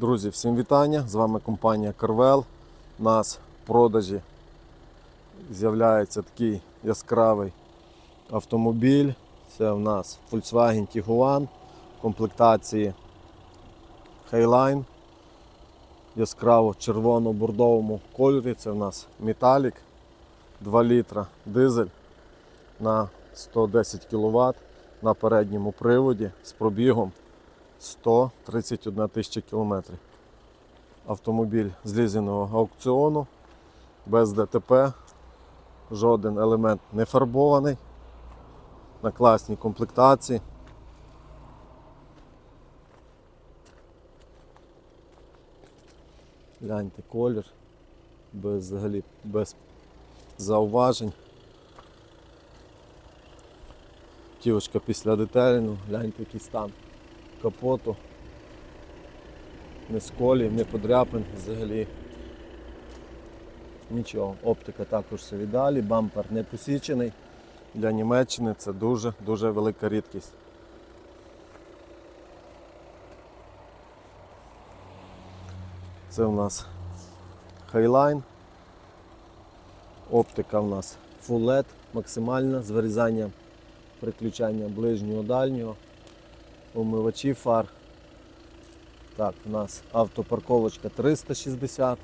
Друзі, всім вітання! З вами компанія Carvel. У нас в продажі з'являється такий яскравий автомобіль. Це в нас Volkswagen Tiguan в комплектації Highline яскраво червоно-бордовому кольорі. Це в нас металік 2 літра дизель на 110 кВт на передньому приводі з пробігом 131 тисяча кілометрів. Автомобіль з аукціону, без ДТП, жоден елемент не фарбований, на класній комплектації. Гляньте колір, без, взагалі, без зауважень. Тівочка після детеліну, гляньте який стан капоту. Не сколів, не подряпин взагалі. Нічого. Оптика також все віддалі, бампер не посічений. Для Німеччини це дуже-дуже велика рідкість. Це у нас Highline. Оптика у нас Full LED максимальна з вирізанням приключання ближнього дальнього, омивачі фар. Так, у нас автопарковочка 360.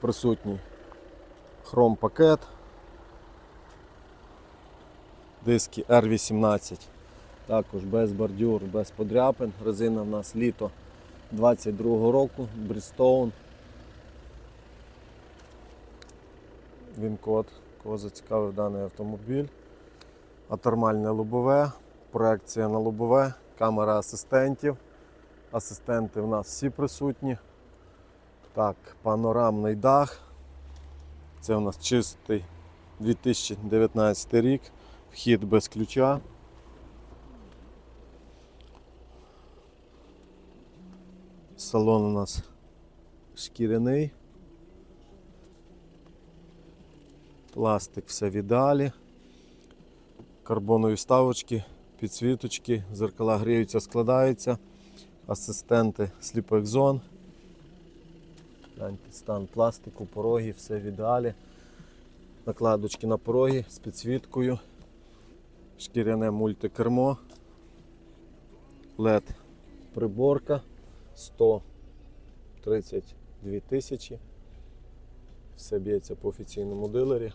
Присутній хром пакет. Диски R18. Також без бордюр, без подряпин. Резина в нас літо 22 року, Брістоун. Він код, кого зацікавив даний автомобіль. Атермальне лобове, проекція на лобове, камера асистентів. Асистенти в нас всі присутні. Так, панорамний дах. Це у нас чистий 2019 рік. Вхід без ключа. Салон у нас шкіряний. Пластик все в ідеалі. Карбонові вставочки, підсвіточки, зеркала гріються, складаються. Асистенти сліпих зон. Стан пластику, пороги, все в ідеалі. Накладочки на пороги з підсвіткою. Шкіряне мультикермо. LED приборка 132 тисячі. Все б'ється по офіційному дилері.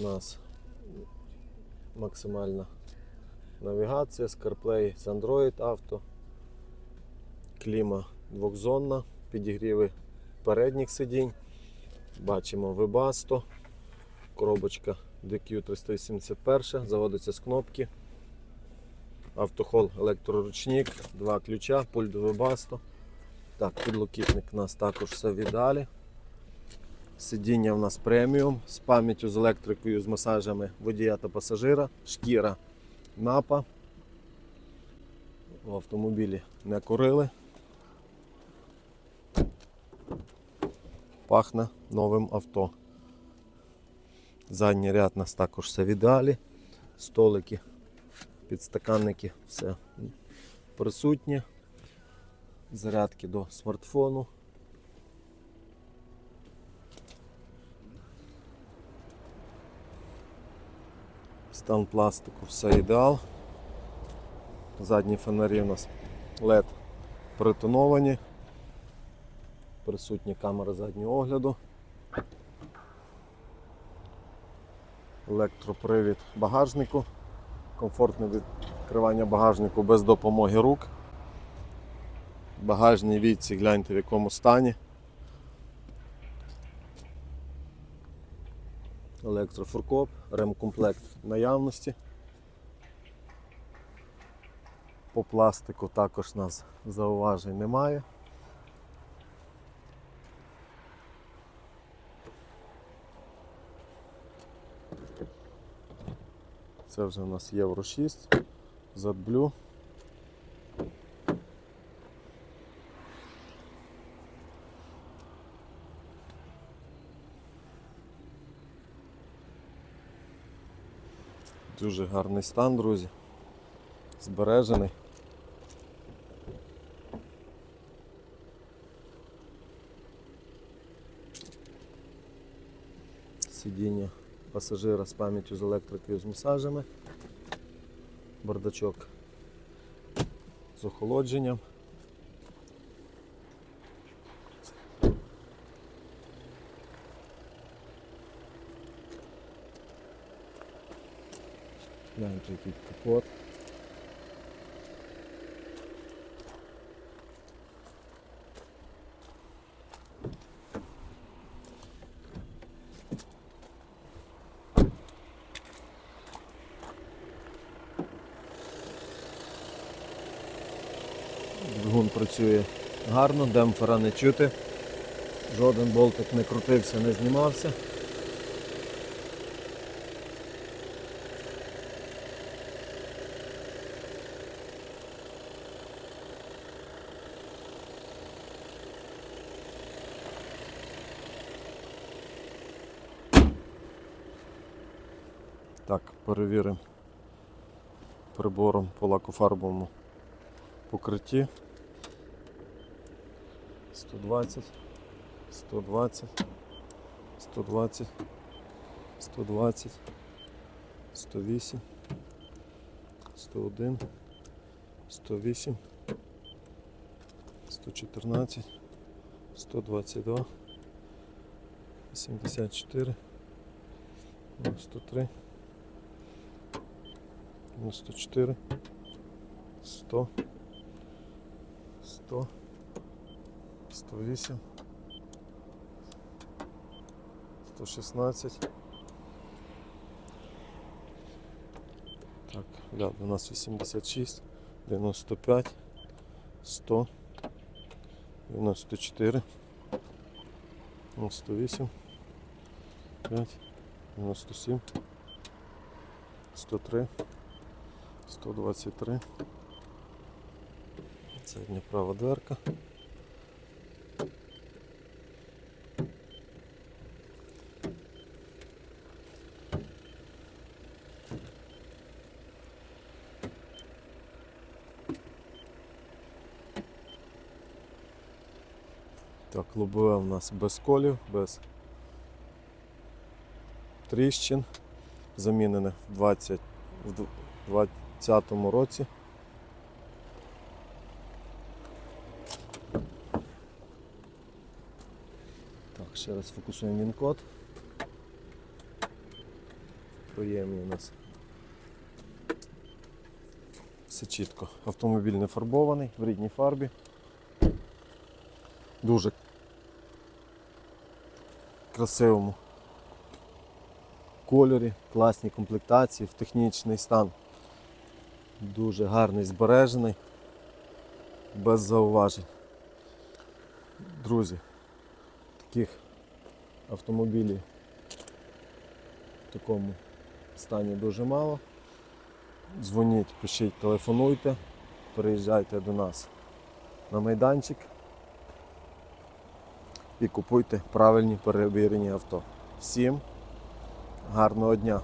У нас максимальна навігація, CarPlay з Android Auto, кліма двохзонна, підігріви передніх сидінь. Бачимо Webasto, коробочка DQ381, заводиться з кнопки. Автохол електроручник, два ключа, пульт Webasto. Так, підлокітник у нас також все в ідеалі. Сидіння в нас преміум з пам'яттю з електрикою, з масажами водія та пасажира, шкіра напа. В автомобілі не курили. Пахне новим авто. Задній ряд у нас також все в ідеалі. Столики, підстаканники, все присутнє. Зарядки до смартфону. Стан пластику все ідеал. Задні фонарі у нас LED притоновані. Присутня камера заднього огляду. Електропривід багажнику. Комфортне відкривання багажнику без допомоги рук. Багажний відсік, гляньте в якому стані. Електрофуркоп, ремкомплект наявності. По пластику також нас зауважень немає. Це вже у нас Євро 6, ZBlue. Дуже гарний стан, друзі. збережений. Сидіння пасажира з пам'яттю з електрикою з масажами. Бардачок з охолодженням. Гляньте, який капот. Двигун працює гарно, демпфера не чути. Жоден болтик не крутився, не знімався. Так, перевіримо прибором по лакофарбовому покритті. 120, 120, 120, 120, 108, 101, 108, 114, 122, 84, 93, 94, 100, 100, 108, 116. Так, гляд, у нас 86, 95, 100, 94, 98, 5, 97, 103, 123. Задня права дверка. Так, лобове у нас без колів, без тріщин. Замінене в 20 в 2020 році. Так, ще раз фокусуємо він код. Приємний у нас. Все чітко. Автомобіль не фарбований в рідній фарбі. Дуже красивому кольорі, класній комплектації, в технічний стан. Дуже гарний, збережений, без зауважень. Друзі, таких автомобілів в такому стані дуже мало. Дзвоніть, пишіть, телефонуйте, приїжджайте до нас на майданчик і купуйте правильні перевірені авто. Всім гарного дня!